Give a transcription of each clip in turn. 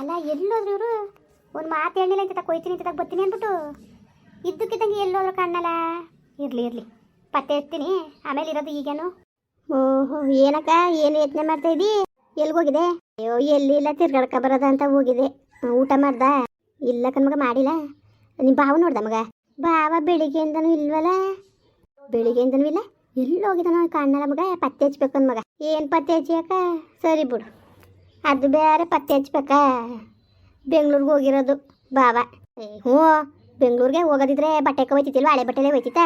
ಅಲ್ಲ ಎಲ್ಲೋದ್ರು ಇವರು ಒಂದು ಮಾತು ಹೇಳಿಲ್ಲ ಅಂತ ಕೊಯ್ತೀನಿ ಇಂತ ಬರ್ತೀನಿ ಅಂದ್ಬಿಟ್ಟು. ಇದ್ದಕ್ಕಿದ್ದಂಗೆ ಎಲ್ಲೋದ್ರು ಕಾಣಲ್ಲ ಇರಲಿ ಇರಲಿ. ಪತ್ತೆ ಎತ್ತೀನಿ. ಆಮೇಲೆ ಇರೋದು ಈಗೇನು? ಓಹೋ, ಏನಕ್ಕ? ಏನು ಯೋಚನೆ ಮಾಡ್ತಾ ಇದ್ದಿ? ಹೋಗಿದೆ ಅಯ್ಯೋ ಎಲ್ಲಿ ಇಲ್ಲ ತಿರ್ಗಾಡ್ಕ ಬರೋದ ಅಂತ ಹೋಗಿದೆ ಊಟ ಮಾಡ್ದ? ಇಲ್ಲ ಕಣ್ಮಗ ಮಾಡಿಲ್ಲ. ನಿಮ್ಮ ಬಾವು ನೋಡ್ದ ಮಗ? ಬಾವ ಬೆಳಿಗ್ಗೆಯಿಂದನೂ ಇಲ್ವಲ್ಲ? ಬೆಳಿಗ್ಗೆಯಿಂದನೂ ಇಲ್ಲ? ಎಲ್ಲಿ ಹೋಗಿದಾನೋ ಕಾಣಲ್ಲ ಮಗ? ಪತ್ತೆ ಹಚ್ಬೇಕು ಮಗ. ಏನು ಪತ್ತೆ ಹಚ್ಚಿಯಾಕ ಸರಿ ಬಿಡು. ಅದು ಬೇರೆ ಪತ್ತೆ ಹಚ್ಬೇಕಾ. ಬೆಂಗ್ಳೂರಿಗೆ ಹೋಗಿರೋದು ಬಾವ. ಏ, ಹ್ಞೂ ಬೆಂಗ್ಳೂರಿಗೆ ಹೋಗೋದಿದ್ರೆ ಬಟ್ಟೆ ಹೋಯ್ತಿತ್ತಿಲ್ವ ಹಳೆ ಬಟ್ಟೆಲೆ ಹೋಯ್ತಿತ್ತ.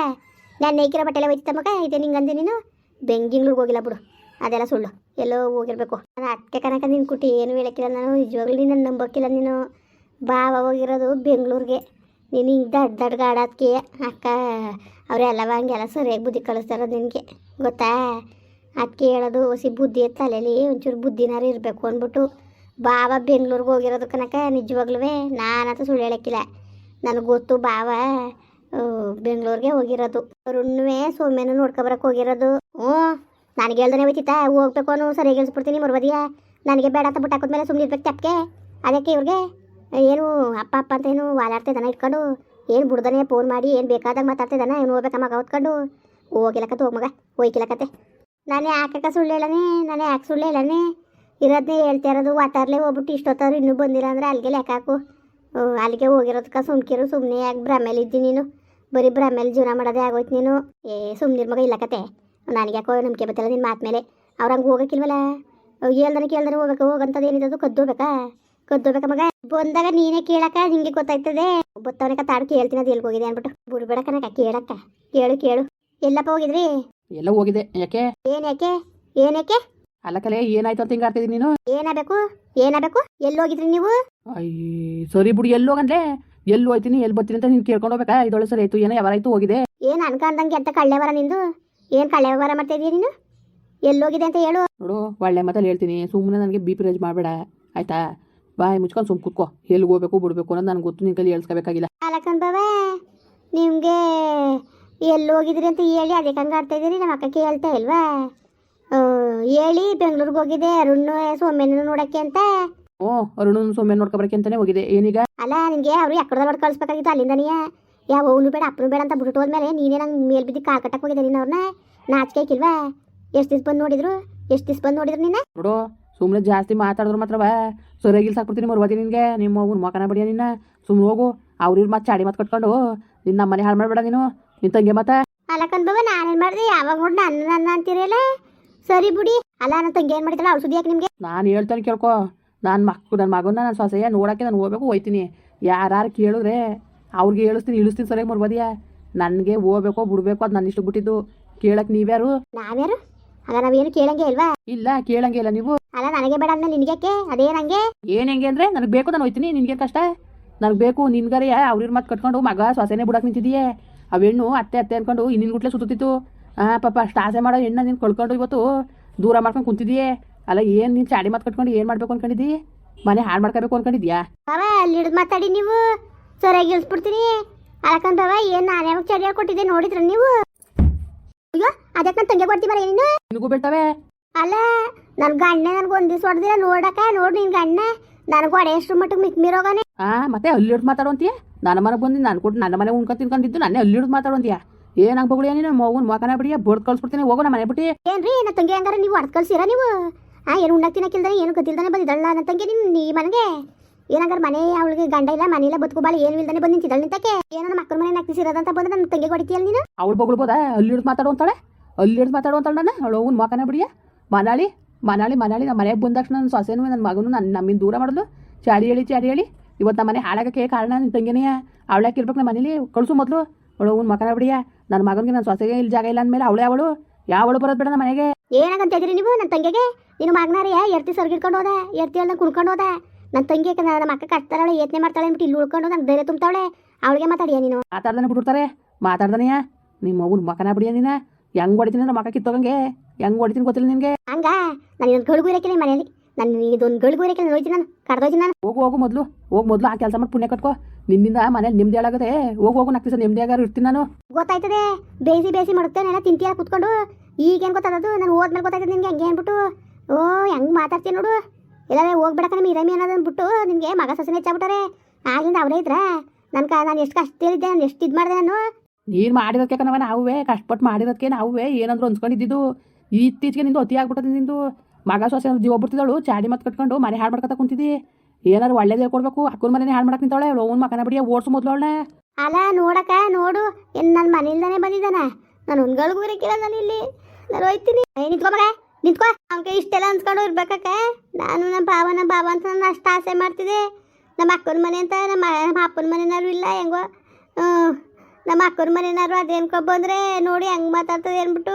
ನಾನು ನೈಕಿರೋ ಬಟ್ಟೆಲೆ ಹೋಯ್ತಿತ್ತ ಮಗ ಇದೆ ನಿಂಗಂದೆ ನೀನು? ಬೆಂಗ್ಳೂರಿಗೆ ಹೋಗಿಲ್ಲ ಬಿಡು ಅದೆಲ್ಲ ಸುಳ್ಳು. ಎಲ್ಲೋ ಹೋಗಿರ್ಬೇಕು. ನಾನು ಅಟ್ಟೆ ಕನಕ ನಿನ್ನ ಕುಟ್ಟಿ ಏನು ಹೇಳಕ್ಕಿಲ್ಲ ನಾನು ನಿಜವಾಗ್ಲೂ ನೀನು ನಂಬೋಕ್ಕಿಲ್ಲ ನೀನು. ಬಾವ ಹೋಗಿರೋದು ಬೆಂಗ್ಳೂರಿಗೆ. ನೀನು ಹಿಂಗೆ ದಡ್ ಆಡೋದಕ್ಕೆ ಅಕ್ಕ ಅವರೆಲ್ಲವ ಹಂಗೆಲ್ಲ ಸರಿಯಾಗಿ ಬುದ್ಧಿ ಕಳಿಸ್ತಾರ ನಿನಗೆ ಗೊತ್ತಾ? ಅದಕ್ಕೆ ಹೇಳೋದು ಹೊಸಿ ಬುದ್ಧಿ ತಲೆಯಲ್ಲಿ ಒಂಚೂರು ಬುದ್ಧಿನಾರು ಇರಬೇಕು ಅಂದ್ಬಿಟ್ಟು, ಬಾವ ಬೆಂಗ್ಳೂರಿಗೆ ಹೋಗಿರೋದು ಕನಕ ನಿಜವಾಗ್ಲೂ ನಾನಂತೂ ಸುಳ್ಳು ಹೇಳಕ್ಕಿಲ್ಲ. ನನಗೆ ಗೊತ್ತು ಬಾವ ಬೆಂಗ್ಳೂರಿಗೆ ಹೋಗಿರೋದು. ರುಣ್ಣುವೆ ಸೋಮ್ಯನ ನೋಡ್ಕೊಬರಕ್ಕೆ ಹೋಗಿರೋದು. ಹ್ಞೂ, ನನಗೆ ಹೇಳ್ದಾನೆ ಹೋಯ್ತಿತ್ತ? ಹೋಗ್ಬೇಕು ಅನ್ನೋ ಸರಿಯಾಗಿ ಹೇಳ್ಸ್ಬಿಡ್ತೀನಿ ಮರ್ಬದಿಯ ನನಗೆ ಬೇಡ ಅಂತ ಬಿಟ್ಟು ಹಾಕಿದ್ಮೇಲೆ ಸುಮ್ಮನೆ ಇರ್ಬೇಕು ತಪ್ಪಕ್ಕೆ ಅದಕ್ಕೆ ಇವ್ರಿಗೆ, ಏನು, ಅಪ್ಪ ಅಪ್ಪ ಅಂತ ಏನು ವಾಲಾಡ್ತಿದ್ದಾನೆ ಇಟ್ಕೊಂಡು? ಏನು ಬಿಡ್ದಾನೆ ಫೋನ್ ಮಾಡಿ, ಏನು ಬೇಕಾದಾಗ ಮಾತಾಡ್ತಿದ್ದಾನೆ ಏನು ಹೋಗ್ಬೇಕಮ್ಮ ಮಗ ಹೊತ್ಕೊಂಡು? ಹೋಗಿಲ್ಲಕತ್ತೆ ಹೋಗ್ ಮಗ ನಾನು ಯಾಕೆ ಸುಳ್ಳು ಹೇಳನೆ ನಾನು ಯಾಕೆ ಸುಳ್ಳು ಹೇಳನೆ ಇರೋದನ್ನೇ ಹೇಳ್ತಾ ಇರೋದು, ವಾತಾರ್ಲೆ ಹೋಗ್ಬಿಟ್ಟು ಇಷ್ಟೊತ್ತವ್ರು ಇನ್ನೂ ಬಂದಿಲ್ಲ ಅಂದ್ರೆ ಅಲ್ಲಿಗೆ ಲೆಕ್ಕ ಹಾಕು. ಅಲ್ಲಿಗೆ ಹೋಗಿರೋದಕ್ಕೆ ಸುಮ್ಕಿರು ಸುಮ್ಮನೆ ಯಾಕೆ ಭ್ರಮೇಲೆ ಇದ್ದಿ ನೀನು? ಬರೀ ಭ್ರಮೇಲೆ ಜೀವನ ಮಾಡೋದೇ ಆಗೋಯ್ತು ನೀನು. ಏ ಸುಮ್ಮನಿರ್ ಮಗ ಕತೆ ನನಗೆ ಯಾಕೋ ನಂಬಿಕೆ ಬತ್ತಲ್ಲ ನಿನ್ನ ಮಾತು ಮೇಲೆ. ಅವ್ರು ಹಂಗೆ ಹೋಗಕ್ಕಿಲ್ವಲ್ಲ ಹೇಳ್ದನೆ ಕೇಳ್ದನೆ ಹೋಗಕ್ಕೆ ಹೋಗಂಥದ್ದು ಏನಿದ್ದು ಕದ್ದೋಬೇಕಾ ಕದ್ದೋಬೇಕ ಮಗ? ಬಂದಾಗ ನೀನೇ ಕೇಳಕ್ಕ, ನಿಂಗೆ ಗೊತ್ತಾಯ್ತದೆ ಬತ್ತವನಕ ತಾಡು ಕೇಳ್ತೀನಿ, ಅದು ಹೋಗಿದೆ ಅನ್ಬಿಟ್ಟು ಬಿಡ್ಬೇಡಕ್ಕ ನಕ್ಕ ಕೇಳಕ್ಕ. ಕೇಳು ಕೇಳು. ಎಲ್ಲಪ್ಪ ಹೋಗಿದ್ರಿ? ಎಲ್ಲ ಹೋಗಿದೆ. ಯಾಕೆ? ಏನ್ ಯಾಕೆ? ಏನ್ ಯಾಕೆ? ಅಲ್ಲ ಕಲೆ ಏನಾಯ್ತು ಅಂತ ಹಿಂಗೆ ಆಡ್ತಿದ್ದೀನಿ ನೀನು? ಏನಾಗಬೇಕು? ಏನಾಗಬೇಕು? ಎಲ್ಲಿ ಹೋಗಿದ್ರಿ ನೀವು? ಅಯ್ಯ ಸರಿ ಬಿಡು ಎಲ್ಲಿ ಹೋಗಂದ್ರೆ ಎಲ್ಲಿ ಹೋಯ್ತೀನಿ ಎಲ್ಲಿ ಬರ್ತೀನಿ ಅಂತ ನೀನು ಕೇಳ್ಕೊಂಡು ಹೋಗ್ಬೇಕಾ? ಇದೊಳೆ ಸರಿ ಆಯ್ತು ಏನೋ ಯಾವಾರಾಯ್ತು ಹೋಗಿದೆ. ಏನ್ ಅನ್ಕಂದಂಗೆ ಅಂತ ಕಳ್ಳೆ ಬರ ನಿಂದು? ಏನ್ ಕಳ್ಳೆ ಬರ ಮಾಡ್ತಾ ಇದೀಯ ನೀನು? ಎಲ್ಲೋಗಿದೆ ಅಂತ ಹೇಳು. ನೋಡು ಒಳ್ಳೆ ಮಾತಲ್ಲಿ ಹೇಳ್ತೀನಿ ಸುಮ್ಮನೆ ನನಗೆ ಬಿ ಪಿ ರೇಜ್ ಮಾಡಬೇಡ. ಆಯ್ತಾ? ಬಾಯಿ ಮುಚ್ಕೊಂಡು ಸುಮ್ ಕೂತ್ಕೋ. ಎಲ್ಲಿ ಹೋಗ್ಬೇಕು ಬಿಡ್ಬೇಕು ಅನ್ನೋದು ನನಗೆ ಗೊತ್ತು ನಿನ್ ಕೈಲಿ ಹೇಳ್ಸ್ಕೋಬೇಕಾಗಿಲ್ಲ. ಅಲಕನ್ ಬಾಬಾ ನಿಮ್ಗೆ ಎಲ್ಲಿ ಹೋಗಿದ್ರಿ ಅಂತ ಹೇಳಿ ಅದಕ್ಕೆ ಹಂಗೆ ಆಡ್ತಾ ಇದೀರಿ ನಮ್ಮ ಅಕ್ಕ ಕೇಳ್ತಾ ಇಲ್ವಾ? ಹೇಳಿ ಬೆಂಗ್ಳೂರಿಗೆ ಹೋಗಿದೆ ಅರುಣ್ ಸೋಮ್ಯನ ನೋಡಕ್ಕೆ ಅಂತ. ಓ ಅರುಣ್ ಸೋಮ್ಯ ನೋಡ್ಕೊಬರಕ್ಕೆ ಅಂತಾನೆ ಹೋಗಿದೆ. ಏನೀಗ? ಅಲ್ಲ ನಿನಗೆ ಅವರು ಎಕ್ಕಡದ ಹೊಡ್ ಕಳಿಸ್ಬೇಕಾಗಿತ್ತು ಅಲ್ಲಿಂದನೇ. ಯಾವ ಅವನು ಬೇಡ ಅಪ್ಪನು ಬೇಡ ಅಂತ ಬಿಟ್ಟು ಹೋದ್ಮೇಲೆ ನೀನೇ ನಂಗೆ ಮೇಲ್ ಬಿದ್ದು ಕಾಲ್ ಕಟ್ಟಕ್ಕೆ ಹೋಗಿದ್ದೆ ನೀನು ಅವ್ರನ್ನ. ನಾಚಿಕೆ ಹಾಕಿಲ್ವಾ ಎಷ್ಟು ದಿವ್ಸ ಬಂದು ನೋಡಿದ್ರು? ಎಷ್ಟು ದಿವ್ಸ ಬಂದು ನೋಡಿದ್ರು ನಿನ್ನ ನೋಡು ಸುಮ್ಮನೆ ಜಾಸ್ತಿ ಮಾತಾಡಿದ್ರು ಮಾತ್ರವ. ಸರಿಯಾಗಿ ಸಾಕ್ಬಿಡ್ತೀನಿ ಮರ್ವಾದಿ ನಿನಗೆ. ನಿಮ್ಮ ಅವ್ನ ಮಕನ ಬಿಡಿಯ ನಿನ್ನ. ಸುಮ್ಮನೆ ಹೋಗು ಅವ್ರ ಮತ್ತೆ ಚಾಡಿ ಮಾತು ಕಟ್ಕೊಂಡು. ನಿನ್ನ ನಮ್ಮನೆ ಹಾಳು ಮಾಡಬೇಡ ನೀನು. ನಿನ್ನ ಮತ್ತೆ? ಅಲಕನ್ ಅಲ್ಲಕನ್ ಬಾಬಾ ನಾನೇನ್ ಮಾಡಿದೆ? ಯಾವಾಗ ನೋಡಿ ನನ್ನ ನನ್ನ ಅಂತೀರಲ್ಲ? ಸರಿ ಬಿಡಿ. ಅಲ್ಲ ನನ್ನ ತಂಗಿ ಏನ್ ಮಾಡಿದ್ರಲ್ಲ ಔಷಧಿ ಯಾಕೆ ನಿಮಗೆ? ನಾನು ಹೇಳ್ತಾನೆ ಕೇಳ್ಕೊ. ನಾನು ಮಕ್ಕ ನನ್ನ ಮಗನ ನನ್ನ ಸೊಸೆಯ ನೋಡಕ್ಕೆ ನಾನು ಹೋಗ್ಬೇಕು ಹೋಯ್ತೀನಿ. ಯಾರು ಕೇಳಿದ್ರೆ ಅವ್ರಿಗೆ ಹೇಳಿಸ್ತೀನಿ ಇಳಿಸ್ತೀನಿ ಸರಿಯಾಗಿ ಮರ್ಬೋದಿಯ ನನಗೆ ಹೋಗ್ಬೇಕು ಬಿಡ್ಬೇಕು ಅದು ನನ್ನ ಇಷ್ಟ ಬಿಟ್ಟಿದ್ದು. ಕೇಳಕ್ ನೀವ್ಯಾರು? ನಾವ್ಯಾರು? ಅಲ್ಲ ನಾವೇನು ಕೇಳಂಗೆ ಇಲ್ವಾ? ಇಲ್ಲ ಕೇಳಂಗೆ ಇಲ್ಲ ನೀವು. ಅಲ್ಲ ನನಗೆ ಬೇಡ ಅಂದ್ರೆ ನಿನ್ಗೆ ಅದೇ ನಂಗೆ? ಏನ್ ಹೆಂಗೆ ಅಂದ್ರೆ ನನಗೆ ಬೇಕು ನಾನು ಹೋಯ್ತೀನಿ ನಿನ್ಗೆ ಕಷ್ಟ? ನನಗೆ ಬೇಕು ನಿನ್ಗರೆ ಅವ್ರ ಮತ್ತೆ ಕಟ್ಕೊಂಡು ಮಗ ಸೊಸೆನೇ ಬಿಡಕ್ ನಿಂತಿದೀಯೇ? ಆ ಹೆಣ್ಣು ಅತ್ತೆ ಅತ್ತೆ ಅನ್ಕೊಂಡು ಇನ್ನಿನ ಗುಟ್ಲೆ ಸುತ್ತಿತ್ತು ಹಾಂ ಪಾಪ ಅಷ್ಟು ಆಸೆ ಮಾಡೋ ಹೆಣ್ಣ ನೀನು ಕಳ್ಕೊಂಡು ಇವತ್ತು ದೂರ ಮಾಡ್ಕೊಂಡು ಕುಂತಿದಿ ಅಲ್ಲ ಏನು ನೀನು ಚಾಡಿ ಮಾತು ಕಟ್ಕೊಂಡು ಏನು ಮಾಡ್ಬೇಕು ಅನ್ಕೊಂಡಿದ್ದಿ? ಮನೆ ಹಾಳು ಮಾಡ್ಕೋಬೇಕು ಅನ್ಕೊಂಡಿದ್ಯಾ? ಅವ ಅಲ್ಲಿ ಹಿಡಿದು ಮಾತಾಡಿ ನೀವು. ಸರಿಯಾಗಿ ಇಳಿಸ್ಬಿಡ್ತೀನಿ. ಅಲಕನ್ ಬಾವ ಏನು ನಾನು ಯಾವಾಗ ಚಡಿಯಾಗಿ ಕೊಟ್ಟಿದ್ದೆ ನೋಡಿದ್ರ ನೀವು? ಅಯ್ಯೋ ಅದಕ್ಕೆ ನಾನು ತಂಗೆ ಕೊಡ್ತೀವಿ ಬರ ನೀನು? ನಿನಗೂ ಬಿಡ್ತವೆ ಅಲ್ಲ ನನ್ನ ಗಣ್ಣೆ ನನಗೆ ಒಂದು ದಿವಸ ಹೊಡೆದಿಲ್ಲ ನೋಡಕ ನೋಡು ನಿನ್ನ ಗಣ್ಣೆ ನನಗೆ ಹೊಡೆ ಎಷ್ಟು ಮಟ್ಟಿಗೆ ಮಿಕ್ ಮೀರೋಗಾನೆ ಆ ಮತ್ತೆ ಅಲ್ಲಿ ಹಿಡ್ದು ಮಾತಾಡುವಂತೀಯ ನನ್ನ ಮನೆಗೆ ಬಂದು ನಾನು ಕೊಟ್ಟು ನನ್ನ ಮನೆ ಉಣ್ಕೊಂಡು ತಿನ್ಕೊಂಡಿದ್ದು ನಾನೇ ಅಲ್ಲಿ ಹಿಡ್ದು ಏನ್ ಬಗುಳಿ ನೀನು ಮಗನ ಮಕನ ಬಿಡಿಯ ಬೋರ್ಡ್ ಕಳ್ಸ್ಬಿಡ್ತೀನಿ ಹೋಗೋ ನಮ್ಮ ಮನೆ ಬಿಟ್ಟು. ಏನ್ರಿ ನನ್ನ ತಂಗಿ ಹಂಗಾರ ನೀವು ಅರ್ಥ ಕಳ್ಸಿರ ನೀವು? ಆ ಏನು ಉಣ್ಣಕ್ಕೆ ತಿನ್ನಕ್ಕಿಲ್ದ್ರೆ ಏನು ಗೊತ್ತಿಲ್ದಾನೆ ಬಂದಿದ್ದಲ್ಲ ನನ್ನ ತಂಗಿ ನಿಮ್ ನೀ ಮನೆಗೆ? ಏನಂಗಾರ ಮನೆ ಅವಳಿಗೆ ಗಂಡ ಇಲ್ಲ ಮನೆ ಇಲ್ಲ ಬದುಕು ಬಾಳ ಏನು ಇಲ್ದಾನೆ ಬಂದು ನಿಂತಿದ್ದಾಳೆ ನಿಂತಕ್ಕೆ ಏನೋ ನಮ್ಮ ಮಕ್ಕಳ ಮನೆ ಅಂತ ಬಂದ್ರೆ ನನ್ನ ತಂಗಿ ಹೊಡಿತೀಯಲ್ಲ ನೀನು? ಅವಳು ಬೊಗಳ್ಬೋದಾ ಅಲ್ಲಿ ಮಾತಾಡೋ ಅಂತಾಳೆ? ಅಲ್ಲಿ ಮಾತಾಡೋ ಅಂತಾಳೆ ನಾನು? ಅವಳು ಅವ್ನ ಮಕನ ಬಿಡಿಯ ಮನಾಳಿ ಮನಾಳಿ ಮನಾಳಿ ನಮ್ಮ ಮನೆಗೆ ಬಂದ ತಕ್ಷಣ ನನ್ನ ಸೊಸೆನೂ ನನ್ನ ಮಗನೂ ನನ್ನ ನಮ್ಮಿಂದ ದೂರ ಮಾಡಿದ್ಲು ಚಾಡಿ ಹೇಳಿ ಚಾಡಿ ಹೇಳಿ. ಇವತ್ತು ನಮ್ಮ ಮನೆ ಹಾಳಾಗಕ್ಕೆ ಕಾರಣ ನಿನ್ನ ತಂಗಿನೇ. ಅವಳ್ಯಾಕೆ ಇರ್ಬೇಕು ನಮ್ಮ ಮನೇಲಿ? ಕಳಿಸು ಮೊದಲು. ಅವಳು ಅವ್ನ ಮಕನ ಬಿಡಿಯ. ನನ್ನ ಮಗನಿಗೆ ನನ್ನ ಸೊಸೆಗೆ ಇಲ್ಲಿ ಜಾಗ ಇಲ್ಲ ಅಂದಮೇಲೆ ಅವಳೇ ಅವಳು. ಯಾವಳು ಬರೋದು ಬೇಡ ನಮ್ಮ ಮನೆಗೆ. ಏನಾಗಂತ ಇದ್ರಿ ನೀವು ನನ್ನ ತಂಗಿಗೆ? ನೀನು ಮಗನಾರಿಯ ಎರ್ತಿ ಸರ್ಗಿಡ್ಕೊಂಡು ಹೋದ ಎರ್ತಿ ಅಲ್ಲ ಕುಡ್ಕೊಂಡು ಹೋದ. ನನ್ನ ತಂಗಿ ನಮ್ಮ ಅಕ್ಕ ಕಟ್ತಾಳೆ ಯತ್ನೆ ಮಾಡ್ತಾಳೆ ಅಂದ್ಬಿಟ್ಟು ಇಲ್ಲಿ ಉಳ್ಕೊಂಡು ನಂಗೆ ಧೈರ್ಯ ತುಂಬ್ತಾಳೆ ಅವಳಿಗೆ ಮಾತಾಡಿಯ ನೀನು? ಮಾತಾಡ್ದಾನೆ ಬಿಟ್ಬಿಡ್ತಾರೆ. ಮಾತಾಡ್ದಾನೆಯ? ನಿಮ್ಮ ಮಗನ ಮಕನ ಬಿಡಿಯ ನೀನ? ಹೆಂಗ್ ಹೊಡಿತೀನಿ ಅಂದ್ರೆ ಮಕ ಕಿತ್ತೋಗಂಗೆ. ಹೆಂಗ್ ಹೊಡಿತೀನಿ ಗೊತ್ತಿಲ್ಲ ನಿನಗೆ. ಹಂಗ? ನಾನು ಇನ್ನೊಂದು ಗಳಿಗೂ ಇರಕ್ಕಿಲ್ಲ ಮನೇಲಿ ನಾನು ಇದೊಂದು ಗಳಿಗೂ ಇರಕ್ಕಿಲ್ಲ ನೋಡ್ತೀನಿ ನಾನು ಕಡ್ದೋಯ್ತೀನಿ ನಾನು. ಹೋಗು ಹೋಗು ಮೊದಲು. ಹೋಗಿ ಮೊದಲು ಆ ಕೆಲಸ ಮಾಡಿ ಪುಣ್ಯ ಕಟ್ಕೋ. ನಿನ್ನಿಂದ ಮನೇಲಿ ನಿಮ್ದು ಹೇಳಾಗದೆ ಹೋಗು ಹೋಗು ನಾಲ್ಕು ದಿವಸ ಆಗಾರು ಇರ್ತೀನಿ ನಾನು. ಗೊತ್ತಾಯ್ತದೆ ಬೇಯಿಸಿ ಬೇಯಿಸಿ ಮಡಗ್ತೇನೆಲ್ಲ ತಿಂತೀಯ ಕುತ್ಕೊಂಡು? ಈಗೇನು ಗೊತ್ತಾದದು ನಾನು ಹೋದ್ಮೇಲೆ ಗೊತ್ತಾಯ್ತದೆ ನಿನ್ಗೆ ಹಂಗೆ ಅಂದ್ಬಿಟ್ಟು. ಓ ಹೆಂಗೆ ಮಾತಾಡ್ತೀನಿ ನೋಡು. ಇಲ್ಲವೇ ಹೋಗ್ಬಿಡಕ ನಮ್ಮ ಇರಮಿ ಅನ್ನೋದು ಅಂದ್ಬಿಟ್ಟು ನಿನಗೆ ಮಗ ಸೊಸೆನೇ ಹೆಚ್ಚಾಗ್ಬಿಟ್ಟಾರೆ. ಆಗ್ಲಿಂದ ಅವರೇ ಇದ್ರೆ. ನನ್ನ ಕ ನಾನು ಎಷ್ಟು ಕಷ್ಟ ನಾನು ಎಷ್ಟು ಇದು ಮಾಡಿದೆ ನಾನು. ನೀನು ಮಾಡಿರೋದಕ್ಕೆ ಕಣವ ನಾವುವೇ ಕಷ್ಟಪಟ್ಟು ಮಾಡಿರೋದಕ್ಕೆ ನಾವುವೇ ಏನಂದ್ರು ಅನ್ಸ್ಕೊಂಡಿದ್ದು ಇತ್ತೀಚೆಗೆ ನಿಂದು ಅತಿ ಆಗ್ಬಿಟ್ಟದೆ ನಿಂದು. ಮಗ ಸೊಸೆ ಜೀವ ಬಿಡ್ತಿದ್ದಳು ಚಾಡಿ ಮತ್ ಕಟ್ಕೊಂಡು ಮನೆ ಹಾಳು ಮಾಡ್ಕೊತ ಕುಂತಿದ್ದಿ. ಏನಾರು ಒಳ್ಳೇದೇ ಕೊಡ್ಬೇಕು, ಅಕ್ಕನ ಮನೆ ಹಾಳು ಮಾಡಕ್ ನಿಂತಾಳೆ ಅವ್ನ ಮಕನ ಬಿಡಿಯ ಓಡ್ಸು ಮೊದ್ಲು ಅವಳೆ ಅಲ್ಲ ನೋಡಕ ನೋಡು ಏನು ನನ್ನ ಮನೆಯಿಂದಾನೆ ಬಂದಿದ್ದಾನೆ. ನಾನು ಒಂದ್ಗಳಿಗೂ ಇರಕ್ಕಿಲ್ಲ ನಾನು ಇಲ್ಲಿ. ನಾನು ಹೋಯ್ತೀನಿ. ನಿಂತ್ಕೊ ಮಗ, ನಿಂತ್ಕೋ. ಅವನಿಗೆ ಇಷ್ಟೆಲ್ಲ ಅನ್ಸ್ಕೊಂಡು ಇರ್ಬೇಕಕ್ಕ. ನಾನು ನಮ್ಮ ಭಾವ ನಮ್ಮ ಭಾವ ಅಂತ ನಾನು ಅಷ್ಟು ಆಸೆ ಮಾಡ್ತಿದ್ದೆ. ನಮ್ಮ ಅಕ್ಕನ ಮನೆ ಅಂತ ನಮ್ಮ ನಮ್ಮ ಅಪ್ಪನ ಮನೆನಾರು ಇಲ್ಲ, ಹೆಂಗೋ. ನಮ್ಮ ಅಕ್ಕನ ಮನೆನಾರು ಅದೇನ್ಕೊ ಬಂದ್ರೆ ನೋಡಿ ಹೆಂಗೆ ಮಾತಾಡ್ತದೆ ಅಂದ್ಬಿಟ್ಟು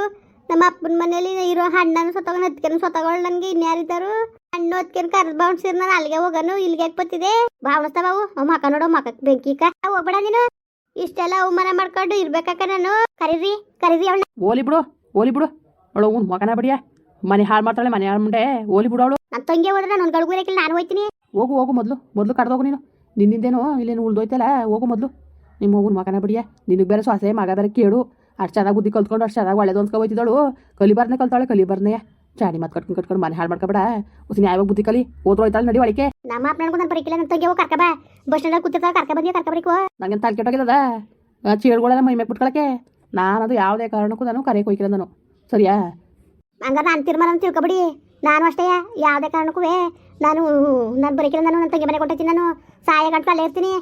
ನಮ್ಮ ಅಪ್ಪನ ಮನೇಲಿ ಇರೋ ಹಣ್ಣನ್ನು ಸ್ವತಗೊಂಡು ಹತ್ಕೊಂಡು ಸತ್ತಗಳು ನನಗೆ ಇನ್ಯಾರಿದ್ದಾರು ಹಣ್ಣು ಹತ್ಕೊಂಡು ಕರ್ದು ಬಾವ್ಸಿರ್ ನಾನು ಅಲ್ಲಿಗೆ ಹೋಗನು ಇಲ್ಲಿಗೆ ಬತ್ತಿದೆ ಭಾವಣಿಸ್ತಾವು ಅವ್ ಮಕ ನೋಡು ಮಕ್ಕ ಬೆಂಕಿ ಕ ಹೋಗ್ಬೇಡ ನೀನು. ಇಷ್ಟೆಲ್ಲ ಅವಮಾನ ಮಾಡ್ಕೊಂಡು ಇರ್ಬೇಕಕ್ಕ ನಾನು. ಕರೀರಿ ಕರೀರಿ ಅವಳ ಓಲಿ ಬಿಡು ಓಲಿ ಬಿಡು. ಅವಳು ಅವ್ನ ಮಕನ ಬಿಡಿಯ. ಮನೆ ಹಾಳು ಮಾಡ್ತಾಳೆ ಮನೆ ಹಾಳು ಮುಂಡೆ. ಓಲಿ ಬಿಡು ಅವಳು. ನನ್ನ ತಂಗಿ ಹೋದ್ರೆ ನಾನು ಒಂದು ಗಡುಗು ಇರಕ್ಕಿಲ್ಲ ನಾನು ಹೋಯ್ತೀನಿ. ಹೋಗು ಹೋಗು ಮೊದಲು ಮೊದಲು ಹೋಗು ನೀನು. ನಿನ್ನಿಂದೇನು ಇಲ್ಲೇನು ಉಳ್ದೋಯ್ತಲ್ಲ ಹೋಗು ಮೊದಲು. ನಿಮ್ಮ ಹೋಗು ಮಕನ ಬಿಡಿಯ. ನಿನಗೆ ಬೇರೆ ಸೊಸೆ ಮಗ ಬೇರೆ ಕೇಳು ಅಷ್ಟು ಚೆನ್ನಾಗಿ ಬುದ್ಧಿ ಕಲ್ತ್ಕೊಂಡು ಅಷ್ಟು ಚೆನ್ನಾಗಿ ಒಳ್ಳೇದು ಅನ್ಸ್ಕೊ ಹೋಯ್ತಿದ್ದಳು. ಕಲಿಬಾರ್ನೆ ಕಲ್ತಾಳೆ ಕಲಿಬಾರ್ನೆ ಚಾಡಿ ಮಾತು ಕಟ್ಕೊಂಡು ಕಟ್ಕೊಂಡು ಮನೆ ಹಾಳು ಮಾಡ್ಕೊಬೇಡ. ಉಸಿನ ಯಾವಾಗ ಬುದ್ಧಿ ಕಲಿ. ಹೋಯ್ತಾಳೆ ನಡಿ ಒಳಗೆ ನಮ್ಮ ಅಪ್ಪ ನನ್ಗೂ ನಾನು ಬರೀಕಿಲ್ಲ ನನ್ನ ತಂಗಿ ಕರ್ಕ ಬಾ. ಬಸ್ ಸ್ಟ್ಯಾಂಡಲ್ಲಿ ಕೂತಿರ್ತಾಳೆ ಕರ್ಕ ಬಂದಿ ಕರ್ಕ ಬರೀಕೋ. ನನಗೆ ತಲೆ ಕೆಟ್ಟೋಗಿದ್ದದ ಚೀರ್ಗಳೆಲ್ಲ ಮೈ ಮೇಲೆ ಬಿಟ್ಕೊಳಕ್ಕೆ. ನಾನದು ಯಾವುದೇ ಕಾರಣಕ್ಕೂ ನಾನು ಕರೆ ಹೋಯ್ಕಿಲ್ಲ ನಾನು. ಸರಿಯಾ? ಹಂಗಾರೆ ನಾನು ತೀರ್ಮಾನ ಅಂತ ತಿಳ್ಕೊಬಿಡಿ. ನಾನು ಅಷ್ಟೇ ಯಾವುದೇ ಕಾರಣಕ್ಕೂ ನಾನು ನಾನು ಬರೀಕಿಲ್ಲ ನಾನು ನನ್ನ ತಂಗಿ ಮನೆ ಕೊಟ್ಟಿದ್ದೀನಿ ನಾನು. ಸಹಾಯ ಗಂಟು ಅಲ್ಲೇ ಇರ್ತೀನಿ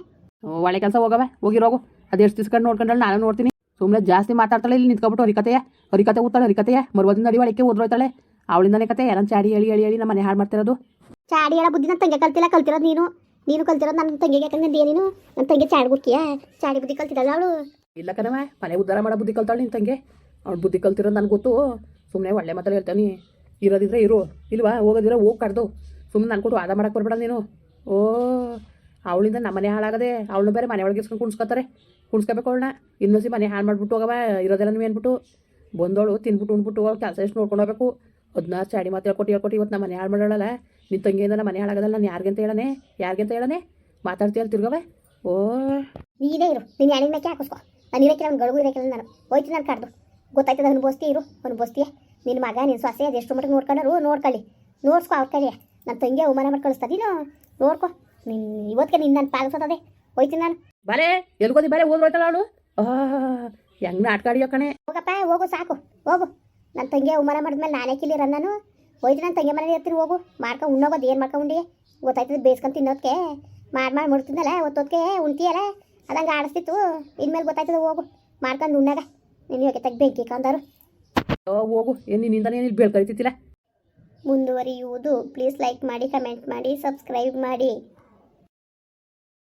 ಒಳ್ಳೆ ಕೆಲಸ ಹೋಗವೆ ಹೋಗಿರೋಗು ಅದೆಷ್ಟು ದಿಸ್ಕೊಂಡು ನೋಡ್ಕೊಂಡಳು ನಾನು ನೋಡ್ತೀನಿ. ಸುಮ್ಮನೆ ಜಾಸ್ತಿ ಮಾತಾಡ್ತಾಳೆ ಇಲ್ಲಿ ನಿಂತ್ಕೊಬಿಟ್ಟು ಹರಿಕತೆಯ? ಹರಿಕತೆ ಓದ್ತಾಳೆ ಹರಿಕತೆಯ? ಮರುವದಿಂದ ಅಡಿವಾಳಿಕೆ ಒಳಕ್ಕೆ ಹೋದ್ರೋಯ್ತಾಳೆ ಅವಳಿಂದನೇ ಕತೆ ಎಲ್ಲ ಚಾಡಿ ಹೇಳಿ ಹೇಳಿ ಹೇಳಿ ನಮ್ಮ ಮನೆ ಹಾಳು ಮಾಡ್ತಿರೋದು? ಚಾಡಿ ಹೇಳೋ ಬುದ್ಧಿ ನನ್ನ ತಂಗಿ ಕಲ್ತಿಲ್ಲ ಕಲ್ತಿರೋದು ನೀನು. ನೀನು ಕಲ್ತಿರೋದು ನನ್ನ ತಂಗಿಗೆ ಯಾಕಂದ್ರೆ ನೀನು ನನ್ನ ತಂಗಿ ಚಾಡಿ ಗುರ್ಕಿಯ ಚಾಡಿ ಬುದ್ಧಿ ಕಲ್ತಿದ್ದಲ್ಲ ಅವಳು? ಇಲ್ಲ ಕಣವ ಮನೆ ಉದ್ದಾರ ಮಾಡೋ ಬುದ್ಧಿ ಕಲ್ತಾಳೆ ನಿನ್ನ ತಂಗೆ. ಅವ್ಳು ಬುದ್ಧಿ ಕಲ್ತಿರೋದು ನನಗೆ ಗೊತ್ತು. ಸುಮ್ಮನೆ ಒಳ್ಳೆ ಮಾತಲ್ಲಿ ಹೇಳ್ತಾನೆ ಇರೋದಿದ್ರೆ ಇರು. ಇಲ್ವಾ? ಹೋಗೋದಿದ್ರೆ ಹೋಗಿ ಕಡ್ದು ಸುಮ್ಮನೆ ನಾನು ಕೊಟ್ಟು ವಾದ ಮಾಡಕ್ಕೆ ಬರ್ಬೇಡ ನೀನು. ಓ ಅವಳಿಂದ ನಮ್ಮ ಮನೆ ಹಾಳಾಗದೆ ಅವಳನ್ನ ಬೇರೆ ಮನೆ ಒಳಗೆ ಇಸ್ಕೊಂಡು ಕುಣ್ಸ್ಕೊತಾರೆ. ಕುಣ್ಸ್ಕೋಬೇಕು ಅವಳನ್ನ. ಇನ್ನೊಂದ್ಸಿ ಮನೆ ಹಾಳು ಮಾಡ್ಬಿಟ್ಟು ಹೋಗವ, ಇರೋದೆಲ್ಲ ನೀವು ಏನ್ಬಿಟ್ಟು ಬಂದೋಳು, ತಿನ್ಬಿಟ್ಟು ಉಂಡ್ಬಿಟ್ಟು ಅವಳು ಕೆಲಸ ಎಷ್ಟು ನೋಡ್ಕೊಂಡು ಹೋಗ್ಬೇಕು. ಹದಿನಾರು ಚಾಡಿ ಮಾತು ಹೇಳ್ಕೊಟ್ಟು ಹೇಳ್ಕೊಟ್ಟು ಇವತ್ತು ನಮ್ಮ ಮನೆ ಹಾಳು ಮಾಡೋಳಲ್ಲ ನಿನ್ನ ತಂಗಿಯಿಂದ ನಮ್ಮ ಮನೆ ಹಾಳಾಗೋದಲ್ಲ, ನಾನು ಯಾರಿಗಂತ ಹೇಳನೆ? ಯಾರಿಗಂತ ಹೇಳನೆ? ಮಾತಾಡ್ತೀಯಲ್ಲ ತಿರ್ಗವೆ ಓ. ನೀನೇ ಇರು, ನೀನು ಎಣ್ಣೆ ಮೇಕೆ ಹಾಕಿಸ್ಕೊ. ನಾನು ಇರಕ್ಕಿಲ್ಲ ಒಂದು ಗಡುಗು ನಾನು. ಹೋಯ್ತು ನಾನು ಕಾಡ್ದು ಗೊತ್ತಾಯ್ತದ ಅನುಭವಿಸ್ತಿ ಇರು ಅನುಭವಿಸ್ತೀಯ ನಿನ್ನ ಮಗ ನಿನ್ನ ಸೊಸೆ, ಎಷ್ಟು ಮಟ್ಟಿಗೆ ನೋಡ್ಕೊಂಡ್ರು, ನೋಡ್ಕೊಳ್ಳಿ. ನೋಡ್ಸ್ಕೊ ಅವ್ರ ಕೈಲಿ ನನ್ನ ತಂಗಿ ಅವಮಾನ ಮಾಡಿ ನೋಡ್ಕೊ. ನಿನ್ನ ಇವತ್ತಿಗೆ ನಿನ್ನ ನಾನು ಪಾಲಿಸೋದೇ ಹೋಯ್ತೀನಿ ನಾನು. ಬರೇ ಎಲ್ಗೋದಿ ಬಾಲೆ ಓದ್ರೋಯ್ತಾಳ ಅವಳು? ಹೆಂಗ್ ನಾಟಕ ಆಡಿಯೋ ಕಣೆ? ಹೋಗಪ್ಪ ಹೋಗು ಸಾಕು ಹೋಗು. ನನ್ನ ತಂಗಿ ಉಮರ ಮಾಡಿದ್ಮೇಲೆ ನಾನೇ ಕಿಲ್ಲಿರ ನಾನು. ಹೋಯ್ತು ನನ್ನ ತಂಗಿ ಮನೇಲಿ ಇರ್ತೀನಿ ಹೋಗು. ಮಾಡ್ಕೊಂಡು ಉಣ್ಣೋಗೋದು ಏನು ಮಾಡ್ಕೊಂಡು ಗೊತ್ತಾಯ್ತದೆ ಬೇಯಿಸ್ಕೊಂಡು ತಿನ್ನೋದಕ್ಕೆ ಮಾಡಿ ಮಾಡಿ ಮುಡ್ತಿದ್ದಲ್ಲ ಒತ್ತೋದಕ್ಕೆ ಉಣ್ತೀಯಲ್ಲ? ಅದಂಗೆ ಆಡಿಸ್ತಿತ್ತು. ಇನ್ಮೇಲೆ ಗೊತ್ತಾಯ್ತದ ಹೋಗು. ಮಾಡ್ಕೊಂಡು ಉಣ್ಣಾಗ. ನೀನು ಯಾಕೆ ತೆಗ್ ಬೆಂಕಿ ಕಂದರು ಓ, ಹೋಗು. ಏನು ನಿನ್ನಿಂದನೇ ಇಲ್ಲಿ ಮುಂದುವರಿಯುವುದು. ಪ್ಲೀಸ್ ಲೈಕ್ ಮಾಡಿ ಕಮೆಂಟ್ ಮಾಡಿ ಸಬ್ಸ್ಕ್ರೈಬ್ ಮಾಡಿ.